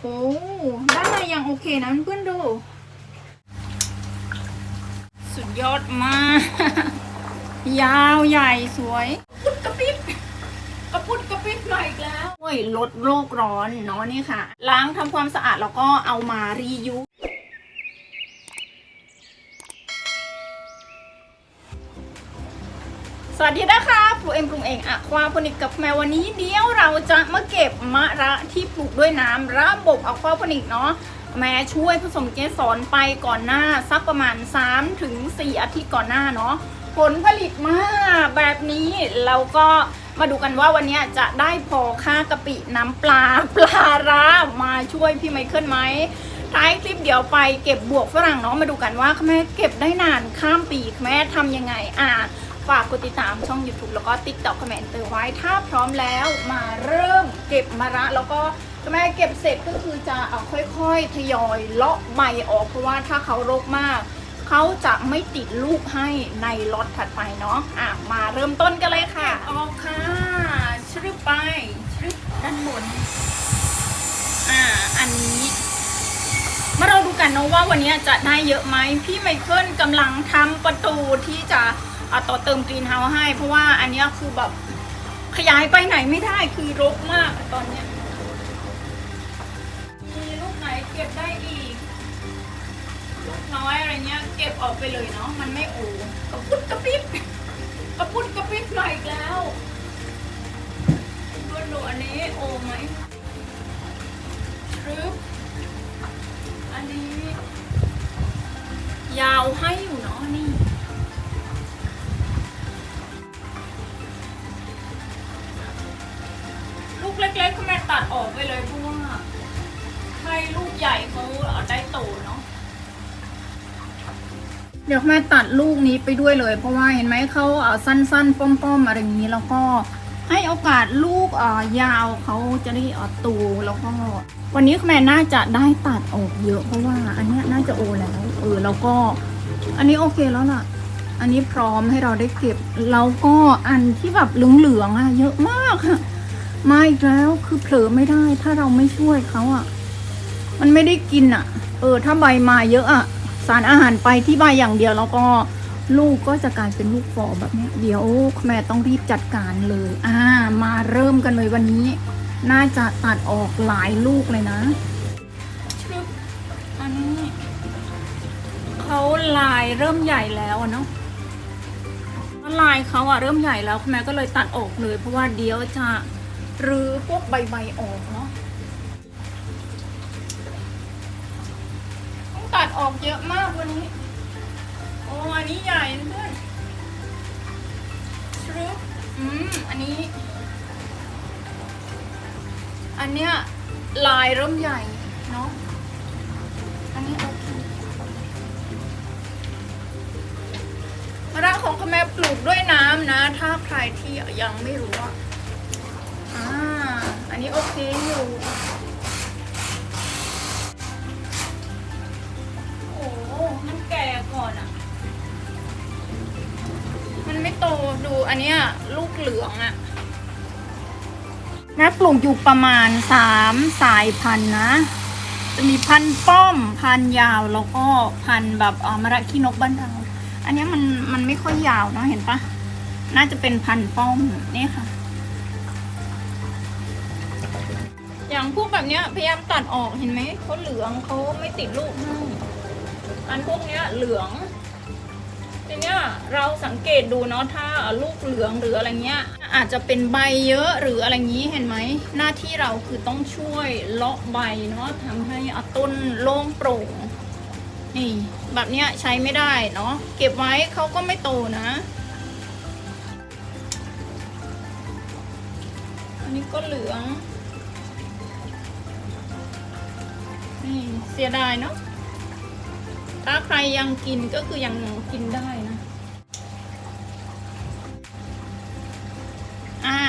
โอ้ด้านในยังโอเคนะเพื่อนดู สุดยอดมาก ยาวใหญ่สวยพุดกระปิบกระพุดกระปิบหน่อยอีกแล้วโอ้ยลดโลกร้อนเนาะนี่ค่ะ ล้างทำความสะอาดแล้วก็เอามารียู สวัสดีนะคะปลูกเอ็มปลูกเองอะควาพนิกกับแมววันนี้เดี๋ยวเราจะมาเก็บมะระที่ปลูกด้วยน้ำระบบอะควาพนิกเนาะแม่ช่วยผสมเกสรไปก่อนหน้าสักประมาณ 3-4ถึง4อาทิตย์ก่อนหน้าเนาะผลผลิตมากแบบนี้เราก็มาดูกันว่าวันนี้จะได้พอค่ากะปิน้ำปลาปลาร้ามาช่วยพี่ไมเคิลไหมท้ายคลิปเดี๋ยวไปเก็บบวกฝรั่งเนาะมาดูกันว่าแม่เก็บได้นานข้ามปีแม่ทำยังไงอะ ฝากกดติดตามช่อง YouTube แล้วก็ TikTok คอมเมนต์เตอร์ไว้ ถ้าพร้อมแล้วมาเริ่มเก็บมะระแล้วก็แม่เก็บเสร็จก็คือจะเอาค่อยๆ ทยอยเลาะใบออกเพราะว่าถ้าเขารกมาก เขาจะไม่ติดลูกให้ในล็อตถัดไปเนาะอะมาเริ่มต้นกันเลยค่ะออกค่ะชรึบไปชรึบด้านบนอ่าอันนี้มาเราดูกันเนาะว่าวันนี้จะได้เยอะไหมพี่ไมเคิลกำลังทำประตูที่จะ เอาต่อเติมกรีนเฮาส์ให้ เพราะว่าอันเนี้ยคือแบบขยายไปไหนไม่ได้คือรกมากตอนเนี้ยมีลูกไหนเก็บได้อีก ลูกน้อยอะไรเงี้ย เก็บออกไปเลยเนาะมันไม่โอ้กระพุดกระปิบกระพุดกระปิบหน่อยอีกแล้วดูดูอันนี้โอไหมชรึบอันนี้ ยาวให้อยู่เนาะนี่ เล็กๆก็แม่ตัดออกไปเลยเพราะว่าให้ลูกใหญ่เขาเอาได้โตเนาะเดี๋ยวแม่ตัดลูกนี้ไปด้วยเลย เพราะว่าเห็นไหมเขาเอาสั้นๆ ป้อมๆอะไรอย่างนี้แล้วก็ให้โอกาสลูกเอ่อยาวเขาจะได้เอ่อโตูแล้วก็วันนี้แม่น่าจะได้ตัดออกเยอะเพราะว่า อันนี้น่าจะโอแล้วเออแล้วก็ อันนี้โอเคแล้วล่ะ อันนี้พร้อมให้เราได้เก็บแล้วก็อันที่แบบเหลืองๆอะ เยอะมากค่ะ มาอีกแล้วคือเผลอไม่ได้ ถ้าเราไม่ช่วยเขาอะ มันไม่ได้กินอะ เออ ถ้าใบมาเยอะอะ สารอาหารไปที่ใบอย่างเดียวแล้วก็ลูกก็จะกลายเป็นลูกฟอแบบเนี้ยเดี๋ยวแม่ต้องรีบจัดการเลย อ่า มาเริ่มกันเลยวันนี้ น่าจะตัดออกหลายลูกเลยนะชึบอันนี้เขาลายเริ่มใหญ่แล้วเนาะลายเขาอะเริ่มใหญ่แล้วแม่ก็เลยตัดออกเลย เพราะว่าเดี๋ยวจะ หรือพวกใบๆออกเนาะต้องตัดออกเยอะมากวันนี้โอ้อันนี้ใหญ่เพื่อนชึบอืมอันนี้ อันเนี้ยลายเริ่มใหญ่เนาะอันนี้โอเคมะระของคแม่ปลูกด้วยน้ำนะ ถ้าใครที่ยังไม่รู้อะอ่า อันนี้โอเคอยู่โอ้โหมันแก่ก่อนอะมันไม่โตดูอันเนี้ยลูกเหลืองอะนะปลูกอยู่ประมาณสามสายพันธุ์นะ จะมีพันธุ์ป้อมพันธุ์ยาวแล้วก็พันธุ์แบบเอ่อมะระขี้นกบ้านเราอันนี้มันมันไม่ค่อยยาวเนาะเห็นปะน่าจะเป็นพันธุ์ป้อมนี่ค่ะ อย่างพวกแบบเนี้ยพยายามตัดออกเห็นไหมเขาเหลืองเขาไม่ติดลูกให้อันพวกเนี้ยเหลืองทีเนี้ยเราสังเกตดูเนาะถ้าลูกเหลืองหรืออะไรเงี้ย อาจจะเป็นใบเยอะหรืออะไรงี้เห็นไหมหน้าที่เราคือต้องช่วยเลาะใบเนาะทำให้อาต้นโล่งโปร่งนี่แบบเนี้ยใช้ไม่ได้เนาะเก็บไว้เขาก็ไม่โตนะ อันนี้ก็เหลือง นี่เสียดายเนาะถ้าใครยังกินก็คือยังกินได้นะ อ่า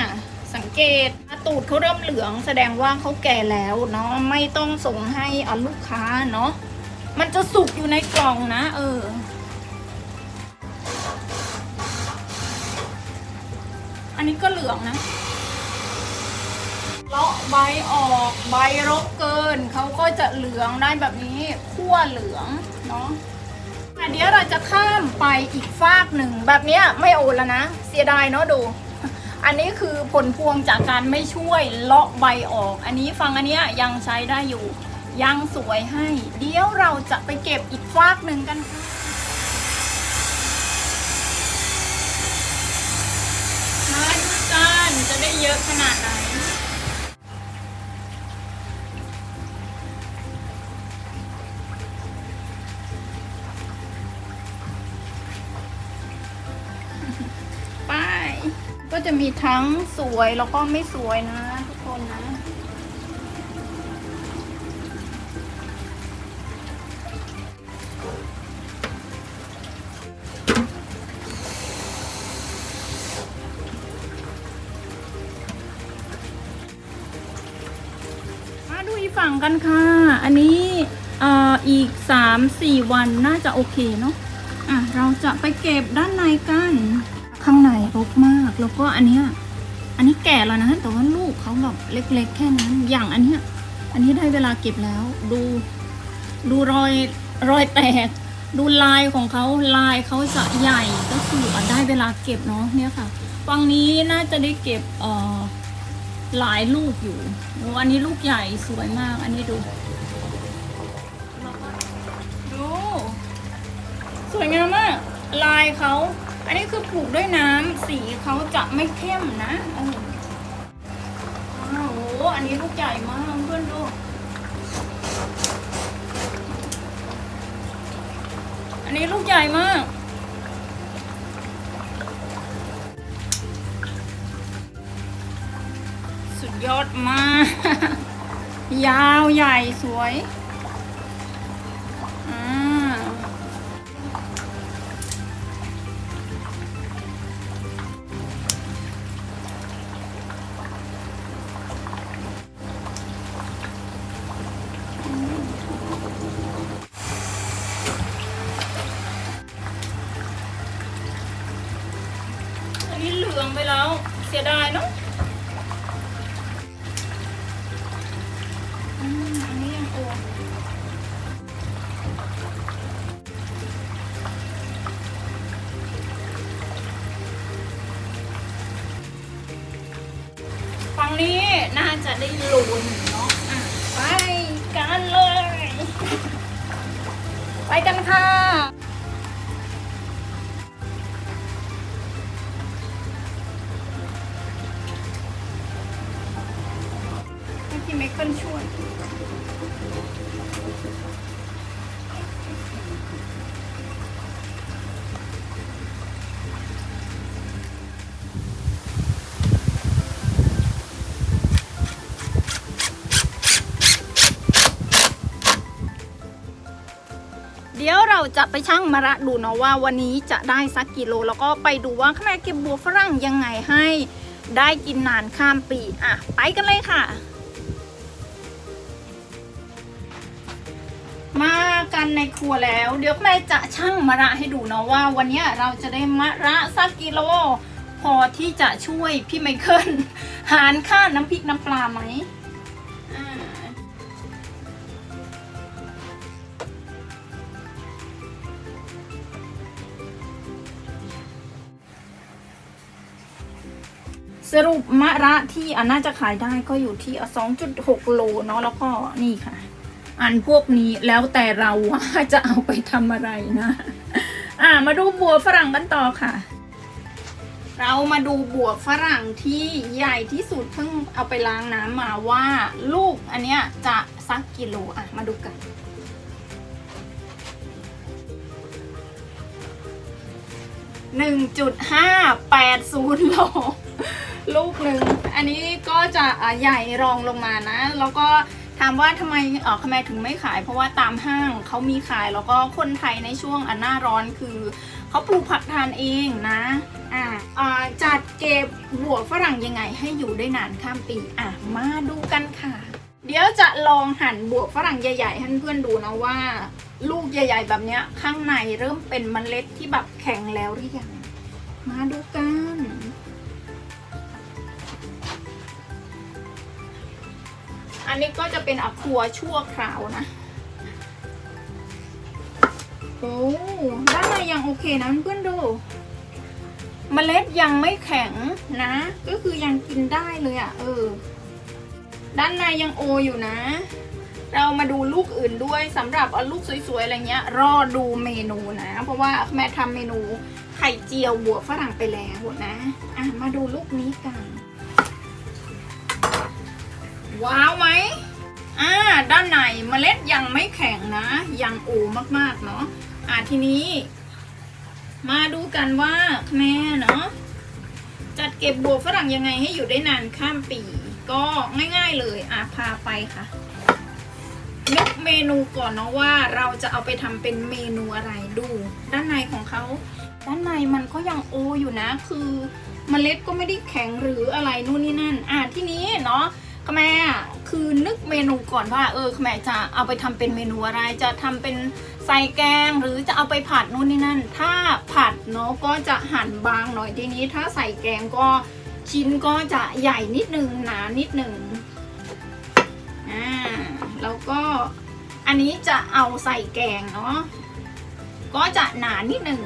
สังเกตถ้าตูดเขาเริ่มเหลืองแสดงว่าเขาแก่แล้วเนาะไม่ต้องส่งให้อาลูกค้าเนาะมันจะสุกอยู่ในกล่องนะ เอออันนี้ก็เหลืองนะ เลาะใบออกใบรกเกิน เขาก็จะเหลืองได้แบบนี้ขั้วเหลืองเนาะอะเดี๋ยวเราจะข้ามไปอีกฟากหนึ่งแบบนี้ไม่โอนแล้วนะ เสียดายเนาะดู อันนี้คือผลพวงจากการไม่ช่วยเลาะใบออก อันนี้ฟังอันนี้ยยังใช้ได้อยู่ ยังสวยให้ เดี๋ยวเราจะไปเก็บอีกฟากหนึ่งกันค่ะมาดูกันจะได้เยอะขนาดไหน ก็จะมีทั้งสวยแล้วก็ไม่สวยนะ ทุกคนนะ มาดูอีกฝั่งกันค่ะ อันนี้เอ่ออีกสามสี่วันน่าจะโอเคเนาะอะ เราจะไปเก็บด้านในกัน ข้างในรกมากแล้วก็อันเนี้ยอันนี้แก่แล้วนะแต่ว่าลูกเขาแบบเล็ก ๆ แค่นั้นอย่างอันเนี้ยอันนี้ได้เวลาเก็บแล้ว ดู ดูรอยรอยแตก ดูลายของเขาลายเขาจะใหญ่ก็คืออได้เวลาเก็บเนาะเนี่ยค่ะฝั่งนี้น่าจะได้เก็บเอ่อหลายลูกอยู่อันนี้ลูกใหญ่สวยมาก อันนี้ดูดูสวยงามมาก ลายเขา อันนี้คือปลูกด้วยน้ำสีเขาจะไม่เข้มนะเอออ้โหอันนี้ลูกใหญ่มากเพื่อนดูอันนี้ลูกใหญ่มากสุดยอดมาก ยาวใหญ่สวย ได้ลุ้นเนาะอะไปกันเลย ไปกันค่ะ จะไปชั่งมะระดูเนาะว่าวันนี้จะได้สักกิโล แล้วก็ไปดูว่าแม่เก็บบัวฝรั่งยังไงให้ได้กินนานข้ามปีอะไปกันเลยค่ะ มากันในครัวแล้ว เดี๋ยวแม่จะชั่งมะระให้ดูเนาะว่าวันนี้เราจะได้มะระสักกิโล พอที่จะช่วยพี่ไมเคิลหารค่าน้ำพริกน้ำปลาไหม สรุปมะระที่อันน่าจะขายได้ก็อยู่ที่สองจุดหกโลเนาะแล้วก็นี่ค่ะ อันพวกนี้แล้วแต่เราว่าจะเอาไปทำอะไรนะ อ่ามาดูบัวฝรั่งกันต่อค่ะ เรามาดูบัวฝรั่งที่ใหญ่ที่สุดเพิ่งเอาไปล้างน้ำมาว่าลูกอันเนี้ยจะสักกิโลอะมาดูกันหนึ่งจุดห้าแปดศูนย์โล ลูกหนึ่งอันนี้ก็จะใหญ่รองลงมานะ แล้วก็ถามว่าทำไมเออทำไมถึงไม่ขาย เพราะว่าตามห้างเขามีขายแล้วก็คนไทยในช่วงอันหน้าร้อนคือเขาปลูกผักทานเองนะอ่าจัดเก็บบัวฝรั่งยังไงให้อยู่ได้นานข้ามปีอะมาดูกันค่ะ เดี๋ยวจะลองหั่นบวฝรั่งใหญ่ๆให้เพื่อนดูนะว่า ลูกใหญ่ ๆ แบบเนี้ยข้างในเริ่มเป็นเมล็ดที่แบบแข็งแล้วหรือยังมาดูกัน อันนี้ก็จะเป็นอัครัวชั่วคราวนะโอ้ด้านในยังโอเคนะเพื่อนดูเมล็ดยังไม่แข็งนะ ก็คือยังกินได้เลยอะ่ะ เออ ด้านในยังโออยู่นะ เรามาดูลูกอื่นด้วยสำหรับเอาลูกสวยๆอะไรเงี้ย รอดูเมนูนะ เพราะว่าแม่ทำเมนูไข่เจียวบัวฝรั่งไปแล้วนะ อะ มาดูลูกนี้กัน ว้าวไหมอ่าด้านในเมล็ดยังไม่แข็งนะ ยังโอมากๆเนาะอ่าทีนี้ มาดูกันว่าแม่เนาะจัดเก็บบัวฝรั่งยังไงให้อยู่ได้นานข้ามปี ก็ง่ายๆเลยอะพาไปค่ะนึกเมนูก่อนเนาะว่าเราจะเอาไปทำเป็นเมนูอะไรดู ด้านในของเขา ด้านในมันก็ยังโออยู่นะ คือเมล็ดก็ไม่ได้แข็งหรืออะไรนู่นนี่นั่น อะที่นี้เนาะ แม่คือนึกเมนูก่อนว่าเออแม่จะเอาไปทำเป็นเมนูอะไร จะทำเป็นใส่แกงหรือจะเอาไปผัดนู่นนี่นั่น ถ้าผัดเนาะก็จะหั่นบางหน่อยทีนี้ ถ้าใส่แกงก็ชิ้นก็จะใหญ่นิดนึงหนานิดนึงอ่าแล้วก็อันนี้จะเอาใส่แกงเนาะก็จะหนานิดนึง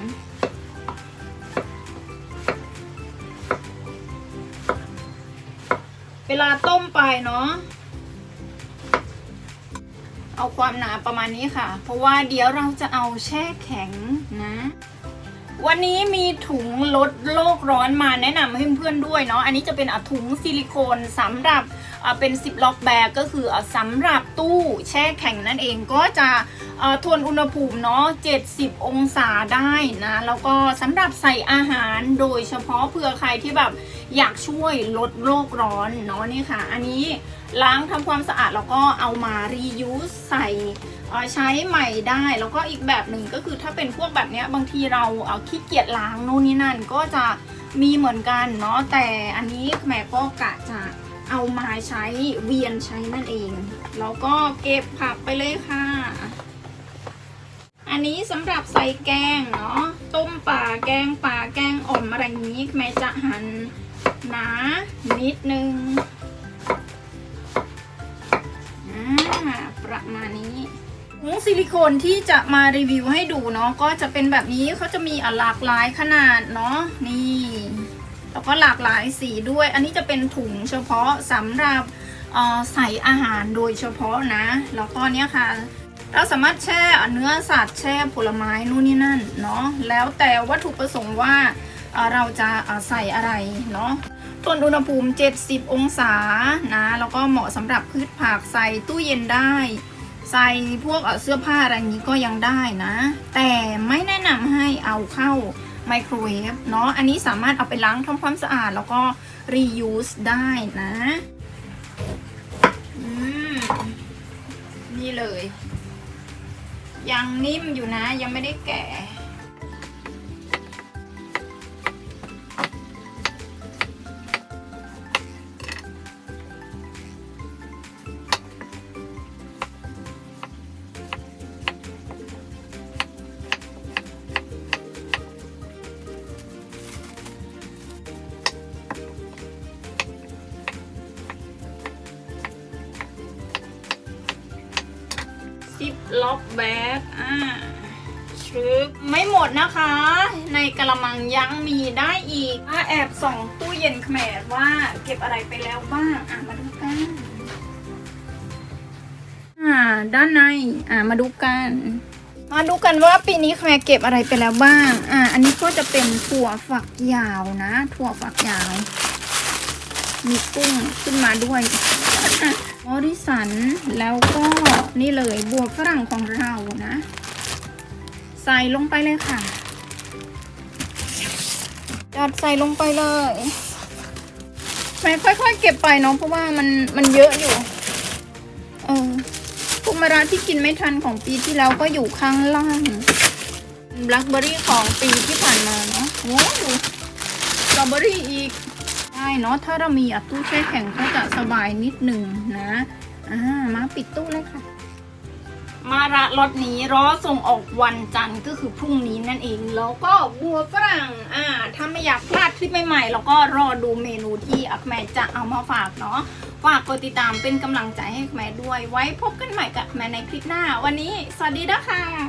เวลาต้มไปเนาะเอาความหนาประมาณนี้ค่ะ เพราะว่าเดี๋ยวเราจะเอาแช่แข็งนะ วันนี้มีถุงลดโลกร้อนมาแนะนำให้เพื่อนๆด้วยเนาะอันนี้จะเป็นถุงซิลิโคนสำหรับ เป็น10ล็อกแบกก็คือสำหรับตู้แช่แข็งนั่นเองก็จะทนอุณหภูมิเนาะ 70 องศาได้นะ แล้วก็สำหรับใส่อาหารโดยเฉพาะเผื่อใครที่แบบอยากช่วยลดโลกร้อนเนาะนี่ค่ะ อันนี้ล้างทำความสะอาดแล้วก็เอามา reuse ใส่ใช้ใหม่ได้แล้วก็อีกแบบหนึ่งก็คือถ้าเป็นพวกแบบนี้บางทีเราเอาขี้เกียจล้างนู่นนี่นั่นก็จะมีเหมือนกันเนาะแต่อันนี้แม่ก็กะจะ เอามาใช้เวียนใช้นั่นเอง แล้วก็เก็บผักไปเลยค่ะ อันนี้สำหรับใส่แกงเนาะต้มป่าแกงป่าแกงอ่อมอะไรนี้แม่จะหั่นหนานิดนึงอ่าประมาณนี้ถุงซิลิโคนที่จะมารีวิวให้ดูเนาะก็จะเป็นแบบนี้เขาจะมีหลากหลายขนาดเนาะนี่ แล้วก็หลากหลายสีด้วย อันนี้จะเป็นถุงเฉพาะสำหรับใส่อาหารโดยเฉพาะนะ แล้วก็เนี้ยค่ะ เราสามารถแช่เนื้อสัตว์แช่ผลไม้นู่นนี่นั่นเนาะ แล้วแต่วัตถุประสงค์ว่าเราจะใส่อะไรเนาะทนอุณหภูมิ 70 องศานะ แล้วก็เหมาะสำหรับพืชผักใส่ตู้เย็นได้ ใส่พวกเสื้อผ้าอะไรนี้ก็ยังได้นะ แต่ไม่แนะนำให้เอาเข้า ไมโครเวฟเนาะอันนี้สามารถเอาไปล้างทำความสะอาดแล้วก็ reuse ได้นะอืมนี่เลย ยังนิ่มอยู่นะยังไม่ได้แก่ ล็อกแบ็กอ่าชึบไม่หมดนะคะ ในกระมังยังมีได้อีกอะแอบส่องตู้เย็นแขมรว่าเก็บอะไรไปแล้วบ้าง อะมาดูกัน อ่า ด้านใน อ่ามาดูกัน มาดูกันว่าปีนี้แขมรเก็บอะไรไปแล้วบ้าง อ่า อันนี้ก็จะเป็นถั่วฝักยาวนะ ถั่วฝักยาว มีกุ้งขึ้นมาด้วยมอริสัน แล้วก็นี่เลยบัวฝรั่งของเรานะ ใส่ลงไปเลยค่ะจัดใส่ลงไปเลยแม่ค่อยๆเก็บไปเนาะเพราะว่ามันมันเยอะอยู่ เออพวกมะระที่กินไม่ทันของปีที่แล้วก็อยู่ข้างล่างแบล็คเบอร์รี่ของปีที่ผ่านมาเนาะโอ้ดูสตรอเบอร์รี่อีก ได้เนาะถ้าเรามีอะตู้แช่แข็งก็จะสบายนิดหนึ่งนะอ่ามาปิดตู้เลยค่ะ มาระรถนี้รอส่งออกวันจันทร์ก็คือพรุ่งนี้นั่นเอง แล้วก็บัวฝรั่งอ่าถ้าไม่อยากพลาดคลิปใหม่ๆแล้วก็รอดูเมนูที่อักแมจะเอามาฝากเนาะฝากกดติดตามเป็นกำลังใจให้แม่ด้วย ไว้พบกันใหม่กับแม่ในคลิปหน้า วันนี้ สวัสดีนะคะ